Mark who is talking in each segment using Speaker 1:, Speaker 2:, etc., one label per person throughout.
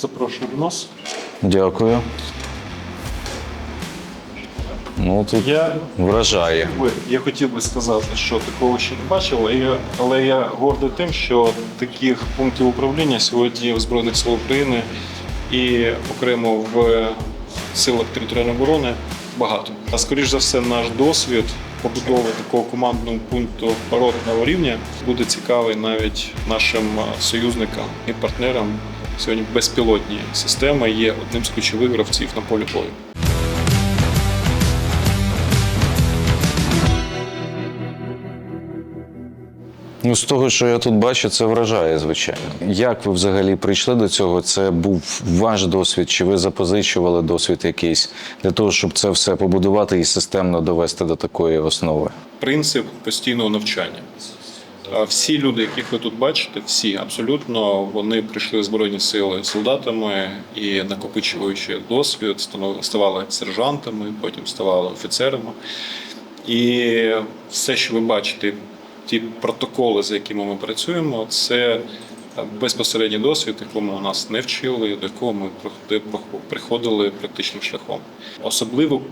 Speaker 1: Запрошую до нас.
Speaker 2: Дякую. Ну, тут
Speaker 1: Я,
Speaker 2: вражає.
Speaker 1: би- я хотів би сказати, що такого ще не бачив, але я, але я гордий тим, що таких пунктів управління сьогодні в Збройних сил України і окремо в силах територіальної оборони багато. А скоріш за все, наш досвід побудови такого командного пункту ротного рівня буде цікавий навіть нашим е, союзникам і партнерам. Сьогодні безпілотні системи є одним з ключових гравців на полі бою.
Speaker 2: Ну, з того, що я тут бачу, це вражає, звичайно. Як ви взагалі прийшли до цього? Це був ваш досвід, чи ви запозичували досвід якийсь для того, щоб це все побудувати і системно довести до такої основи?
Speaker 1: принцип постійного навчання. Всі люди, яких ви тут бачите, всі абсолютно вони прийшли збройні сили солдатами і накопичуючи досвід, ставали сержантами, потім ставали офіцерами. І все, що ви бачите, ті протоколи, за якими ми працюємо, це безпосередній досвід, якому нас не вчили, до якого ми приходили практичним шляхом. Особливо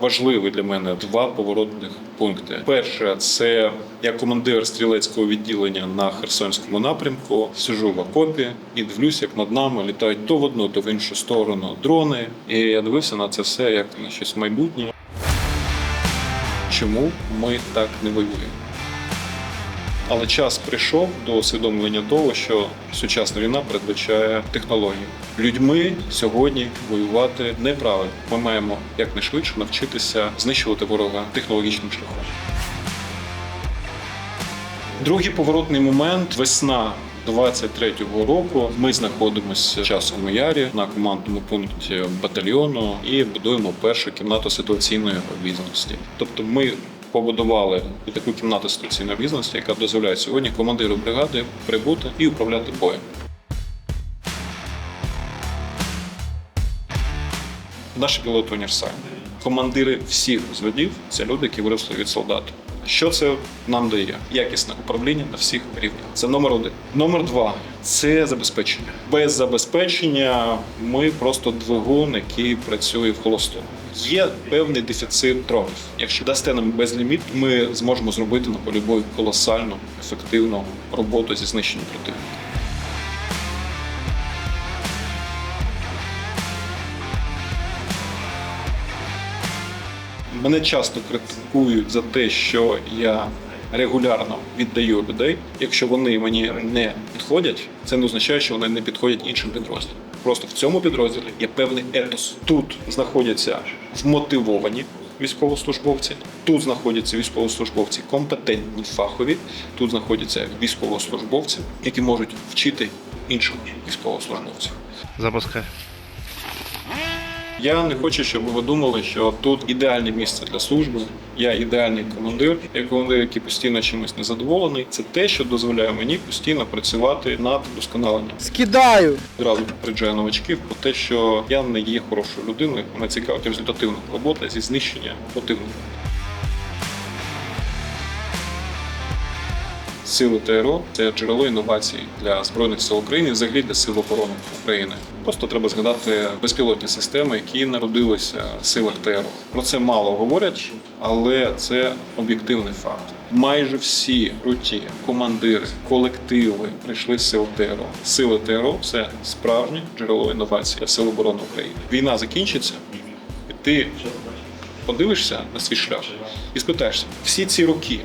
Speaker 1: важливі для мене два поворотних пункти. Перше, це я командир стрілецького відділення на Херсонському напрямку. Сижу в окопі і дивлюсь, як над нами літають то в одну, то в іншу сторону дрони. І я дивився на це все як на щось майбутнє. Чому ми так не воюємо? Але час прийшов до усвідомлення того, що сучасна війна передбачає технології. Людьми сьогодні воювати неправильно. Ми маємо якнайшвидше навчитися знищувати ворога технологічним шляхом. Другий поворотний момент весна 23-го року. Ми знаходимося в часовому ярі на командному пункті батальйону і будуємо першу кімнату ситуаційної обізнаності. Тобто, ми побудували таку кімнату ситуаційної обізнаності, яка дозволяє сьогодні командиру бригади прибути і управляти боєм. Наші пілоти універсальні. Командири всіх взводів це люди, які виросли від солдата. Що це нам дає? Якісне управління на всіх рівнях. Це номер один. Номер два це забезпечення. Без забезпечення ми просто двигун, який працює в холостому. Є певний дефіцит дронів. Якщо дасте нам безліміт, ми зможемо зробити на полі бою колосальну ефективну роботу зі знищенням противника. Мене часто критикують за те, що я регулярно віддаю людей. Якщо вони мені не підходять, це не означає, що вони не підходять іншим підрозділам. Просто в цьому підрозділі є певний етос. Тут знаходяться вмотивовані військовослужбовці, тут знаходяться військовослужбовці компетентні, фахові, тут знаходяться військовослужбовці, які можуть вчити інших військовослужбовців.
Speaker 3: Запускай.
Speaker 1: Я не хочу, щоб ви думали, що тут ідеальне місце для служби. Я ідеальний командир. Я командир, який постійно чимось незадоволений. Це те, що дозволяє мені постійно працювати над вдосконаленням.
Speaker 4: Скидаю.
Speaker 1: Одразу попереджаю новачків про те, що я не є хорошою людиною. Мене цікавить результативна робота зі знищення противника. Сили ТРО це джерело інновацій для збройних сил України, взагалі для сил оборони України. Просто треба згадати безпілотні системи, які народилися в силах ТРО. Про це мало говорять, але це об'єктивний факт. Майже всі круті командири, колективи прийшли з сил ТРО. Сили ТРО це справжнє джерело інновацій для сил оборони України. Війна закінчиться, і ти подивишся на свій шлях і спитаєшся, всі ці роки,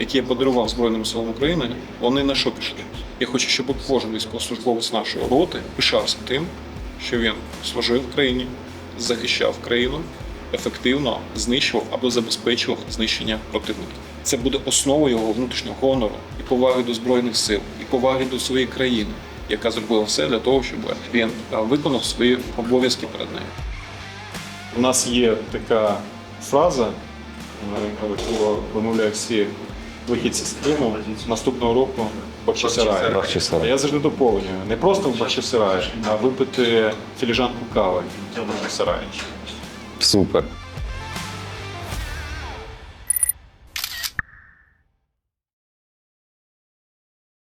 Speaker 1: які я подарував Збройним силам України, вони на що пішли? Я хочу, щоб кожен військовослужбовець нашої роти пишався тим, що він служив в країні, захищав країну, ефективно знищував або забезпечував знищення противника. Це буде основою його внутрішнього гонору і поваги до збройних сил, і поваги до своєї країни, яка зробила все для того, щоб він виконав свої обов'язки перед нею. У нас є така фраза, е, яку вимовляють всі вихідці з Криму наступного року Бахчисарай.
Speaker 2: Бахчисарай.
Speaker 1: Я завжди доповнюю. Не просто в Бахчисарай, а випити філіжанку кави в Бахчисараї.
Speaker 2: Супер.